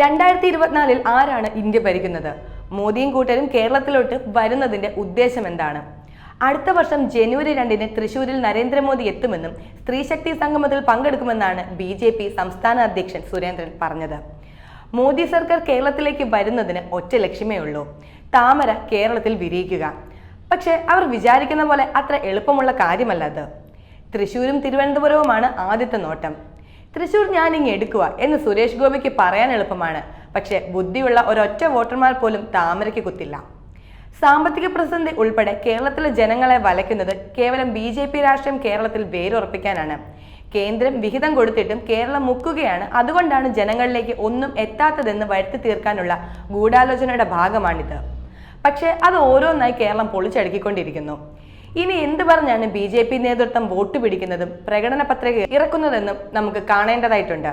രണ്ടായിരത്തി ഇരുപത്തിനാലിൽ ആരാണ് ഇന്ത്യ ഭരിക്കുന്നത്? മോദിയും കൂട്ടരും കേരളത്തിലോട്ട് വരുന്നതിന്റെ ഉദ്ദേശം എന്താണ്? അടുത്ത വർഷം ജനുവരി രണ്ടിന് തൃശൂരിൽ നരേന്ദ്രമോദി എത്തുമെന്നും സ്ത്രീശക്തി സംഗമത്തിൽ പങ്കെടുക്കുമെന്നാണ് ബി ജെ പി സംസ്ഥാന അധ്യക്ഷൻ സുരേന്ദ്രൻ പറഞ്ഞത്. മോദി സർക്കാർ കേരളത്തിലേക്ക് വരുന്നതിന് ഒറ്റ ലക്ഷ്യമേ ഉള്ളൂ. താമര കേരളത്തിൽ വിരിയിക്കുക. പക്ഷേ അവർ വിചാരിക്കുന്ന പോലെ അത്ര എളുപ്പമുള്ള കാര്യമല്ല അത്. തൃശൂരും തിരുവനന്തപുരവുമാണ് ആദ്യത്തെ നോട്ടം. തൃശൂർ ഇങ്ങ് എടുക്കുക എന്ന് സുരേഷ് ഗോപിക്ക് പറയാൻ എളുപ്പമാണ്. പക്ഷേ ബുദ്ധിയുള്ള ഒരൊറ്റ വോട്ടർമാർ പോലും താമരയ്ക്ക് കുത്തില്ല. സാമ്പത്തിക പ്രതിസന്ധി ഉൾപ്പെടെ കേരളത്തിലെ ജനങ്ങളെ വലയ്ക്കുന്നത് കേവലം ബി ജെ പി രാഷ്ട്രീയം കേരളത്തിൽ വേരുറപ്പിക്കാനാണ്. കേന്ദ്രം വിഹിതം കൊടുത്തിട്ടും കേരളം മുക്കുകയാണ്. അതുകൊണ്ടാണ് ജനങ്ങളിലേക്ക് ഒന്നും എത്താത്തതെന്ന് വരുത്തി തീർക്കാനുള്ള ഗൂഢാലോചനയുടെ ഭാഗമാണിത്. പക്ഷേ അത് ഓരോന്നായി കേരളം പൊളിച്ചടുക്കിക്കൊണ്ടിരിക്കുന്നു. ഇനി എന്ത് പറഞ്ഞാണ് ബി ജെ പി നേതൃത്വം വോട്ട് പിടിക്കുന്നതും പ്രകടന പത്രിക ഇറക്കുന്നതെന്നും നമുക്ക് കാണേണ്ടതായിട്ടുണ്ട്.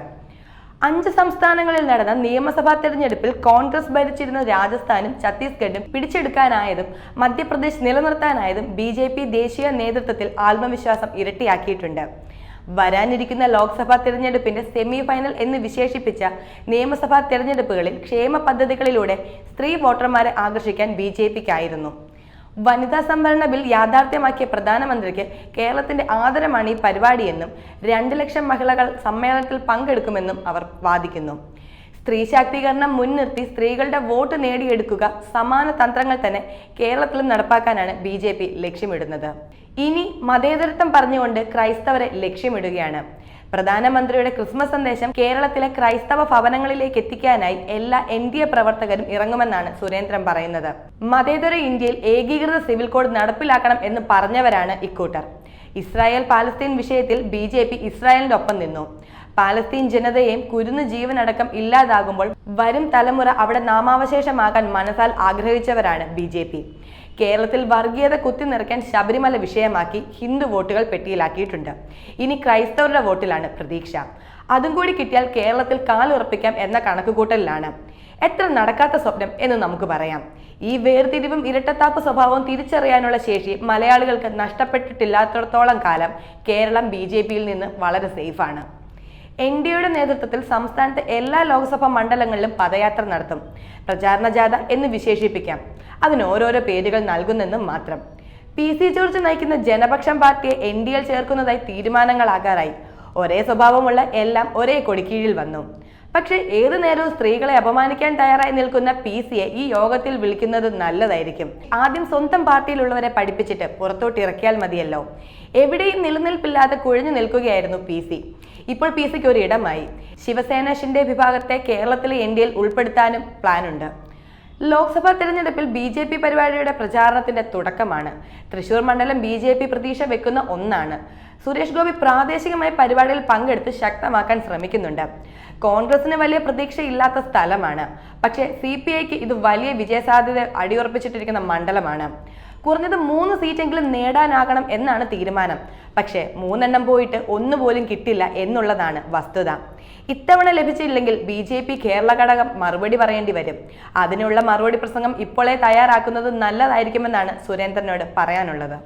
അഞ്ച് സംസ്ഥാനങ്ങളിൽ നടന്ന നിയമസഭാ തെരഞ്ഞെടുപ്പിൽ കോൺഗ്രസ് ഭരിച്ചിരുന്ന രാജസ്ഥാനും ഛത്തീസ്ഗഡും പിടിച്ചെടുക്കാനായതും മധ്യപ്രദേശ് നിലനിർത്താനായതും ബി ജെ പി ദേശീയ നേതൃത്വത്തിൽ ആത്മവിശ്വാസം ഇരട്ടിയാക്കിയിട്ടുണ്ട്. വരാനിരിക്കുന്ന ലോക്സഭാ തെരഞ്ഞെടുപ്പിന്റെ സെമി ഫൈനൽ എന്ന് വിശേഷിപ്പിച്ച നിയമസഭാ തെരഞ്ഞെടുപ്പുകളിൽ ക്ഷേമ പദ്ധതികളിലൂടെ സ്ത്രീ വോട്ടർമാരെ ആകർഷിക്കാൻ ബി ജെ പിക്കായിരുന്നു. വനിതാ സംവരണ ബിൽ യാഥാർത്ഥ്യമാക്കിയ പ്രധാനമന്ത്രിക്ക് കേരളത്തിന്റെ ആദരമാണ് ഈ പരിപാടിയെന്നും രണ്ട് ലക്ഷം മഹിളകൾ സമ്മേളനത്തിൽ പങ്കെടുക്കുമെന്നും അവർ വാദിക്കുന്നു. സ്ത്രീ ശാക്തീകരണം മുൻനിർത്തി സ്ത്രീകളുടെ വോട്ട് നേടിയെടുക്കുക സമാന തന്ത്രങ്ങൾ തന്നെ കേരളത്തിലും നടപ്പാക്കാനാണ് ബി ലക്ഷ്യമിടുന്നത്. ഇനി മതേതരത്വം പറഞ്ഞുകൊണ്ട് ക്രൈസ്തവരെ ലക്ഷ്യമിടുകയാണ്. പ്രധാനമന്ത്രിയുടെ ക്രിസ്മസ് സന്ദേശം കേരളത്തിലെ ക്രൈസ്തവ ഭവനങ്ങളിലേക്ക് എത്തിക്കാനായി എല്ലാ എൻ ഡി എ പ്രവർത്തകരും ഇറങ്ങുമെന്നാണ് സുരേന്ദ്രൻ പറയുന്നത്. മതേതര ഇന്ത്യയിൽ ഏകീകൃത സിവിൽ കോഡ് നടപ്പിലാക്കണം എന്ന് പറഞ്ഞവരാണ് ഇക്കൂട്ടർ. ഇസ്രായേൽ പാലസ്തീൻ വിഷയത്തിൽ ബി ജെ പി ഇസ്രായേലിന്റെ ഒപ്പം നിന്നു. പാലസ്തീൻ ജനതയെയും കുരുന്ന് ജീവനടക്കം ഇല്ലാതാകുമ്പോൾ വരും തലമുറ അവിടെ നാമാവശേഷമാകാൻ മനസ്സാൽ ആഗ്രഹിച്ചവരാണ് ബി ജെ പി. കേരളത്തിൽ വർഗീയത കുത്തിനിറയ്ക്കാൻ ശബരിമല വിഷയമാക്കി ഹിന്ദു വോട്ടുകൾ പെട്ടിയിലാക്കിയിട്ടുണ്ട്. ഇനി ക്രൈസ്തവരുടെ വോട്ടിലാണ് പ്രതീക്ഷ. അതും കൂടി കിട്ടിയാൽ കേരളത്തിൽ കാലുറപ്പിക്കാം എന്ന കണക്കുകൂട്ടലിലാണ്. എത്ര നടക്കാത്ത സ്വപ്നം എന്ന് നമുക്ക് പറയാം. ഈ വേർതിരിവും ഇരട്ടത്താപ്പ് സ്വഭാവവും തിരിച്ചറിയാനുള്ള ശേഷി മലയാളികൾക്ക് നഷ്ടപ്പെട്ടിട്ടില്ലാത്തടത്തോളം കാലം കേരളം ബി നിന്ന് വളരെ സേഫാണ്. എൻ ഡി എയുടെ നേതൃത്വത്തിൽ സംസ്ഥാനത്തെ എല്ലാ ലോക്സഭാ മണ്ഡലങ്ങളിലും പദയാത്ര നടത്തും. പ്രചാരണ ജാഥ എന്ന് വിശേഷിപ്പിക്കാം. അതിന് ഓരോരോ പേരുകൾ നൽകുന്നെന്നും മാത്രം. പി സി ജോർജ് നയിക്കുന്ന ജനപക്ഷം പാർട്ടിയെ എൻ ഡി എൽ ചേർക്കുന്നതായി തീരുമാനങ്ങളാകാറായി. ഒരേ സ്വഭാവമുള്ള എല്ലാം ഒരേ കൊടിക്കീഴിൽ വന്നു. പക്ഷേ ഏതു നേരവും സ്ത്രീകളെ അപമാനിക്കാൻ തയ്യാറായി നിൽക്കുന്ന പി സിയെ ഈ യോഗത്തിൽ വിളിക്കുന്നത് നല്ലതായിരിക്കും. ആദ്യം സ്വന്തം പാർട്ടിയിലുള്ളവരെ പഠിപ്പിച്ചിട്ട് പുറത്തോട്ട് ഇറക്കിയാൽ മതിയല്ലോ. എവിടെയും നിലനിൽപ്പില്ലാതെ കുഴഞ്ഞു നിൽക്കുകയായിരുന്നു പി സി. ഇപ്പോൾ പി സിക്ക് ഒരു ഇടമായി. ശിവസേന വിഭാഗത്തെ കേരളത്തിലെ ഇന്ത്യയിൽ ഉൾപ്പെടുത്താനും പ്ലാനുണ്ട്. ലോക്സഭാ തെരഞ്ഞെടുപ്പിൽ ബി ജെ പി പരിപാടിയുടെ പ്രചാരണത്തിന്റെ തുടക്കമാണ്. തൃശൂർ മണ്ഡലം ബി ജെ പി പ്രതീക്ഷ വെക്കുന്ന ഒന്നാണ്. സുരേഷ് ഗോപി പ്രാദേശികമായി പരിപാടിയിൽ പങ്കെടുത്ത് ശക്തമാക്കാൻ ശ്രമിക്കുന്നുണ്ട്. കോൺഗ്രസിന് വലിയ പ്രതീക്ഷയില്ലാത്ത സ്ഥലമാണ്. പക്ഷേ സി പി ഐക്ക് ഇത് വലിയ വിജയസാധ്യത അടിയുറപ്പിച്ചിട്ടിരിക്കുന്ന മണ്ഡലമാണ്. കുറഞ്ഞത് മൂന്ന് സീറ്റെങ്കിലും നേടാനാകണം എന്നാണ് തീരുമാനം. പക്ഷേ മൂന്നെണ്ണം പോയിട്ട് ഒന്നുപോലും കിട്ടില്ല എന്നുള്ളതാണ് വസ്തുത. ഇത്തവണ ലഭിച്ചില്ലെങ്കിൽ ബി ജെ പി കേരള ഘടകം മറുപടി പറയേണ്ടി വരും. അതിനുള്ള മറുപടി പ്രസംഗം ഇപ്പോഴേ തയ്യാറാക്കുന്നത് നല്ലതായിരിക്കുമെന്നാണ് സുരേന്ദ്രനോട് പറയാനുള്ളത്.